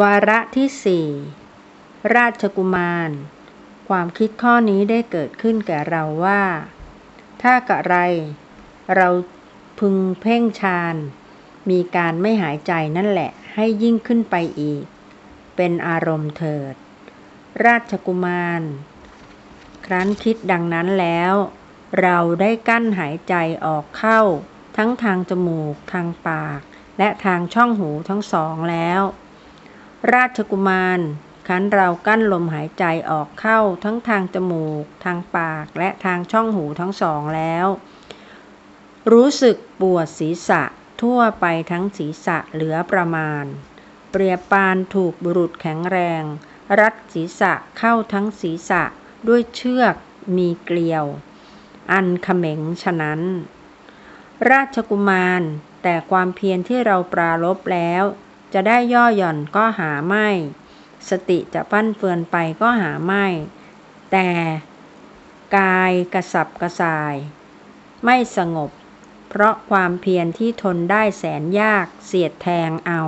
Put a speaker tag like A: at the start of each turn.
A: วาระที่สี่ราชกุมาร ความคิดข้อนี้ได้เกิดขึ้นแก่เราว่า ถ้ากะไร เราพึงเพ่งฌาน มีการไม่หายใจนั่นแหละให้ยิ่งขึ้นไปอีก เป็นอารมณ์เถิด ราชกุมาร ครั้นคิดดังนั้นแล้ว เราได้กั้นหายใจออกเข้า ทั้งทางจมูก ทางปาก และทางช่องหูทั้งสองแล้ว ราชกุมารคันเรากั้นลมหายใจออกเข้าทั้งทางจมูก ทางปากและทางช่องหูทั้งสองแล้ว รู้สึกปวดศีรษะทั่วไปทั้งศีรษะเหลือประมาณ เปรียบปานถูกบุรุษแข็งแรง รัดศีรษะเข้าทั้งศีรษะด้วยเชือกมีเกลียว อันเขม็งฉะนั้น ราชกุมารแต่ความเพียรที่เราปรารบแล้ว จะได้ย่อหย่อนก็หาไม่ สติจะปั้นเฟือนไปก็หาไม่ แต่กายกระสับกระส่าย ไม่สงบ เพราะความเพียรที่ทนได้แสนยากเสียดแทงเอา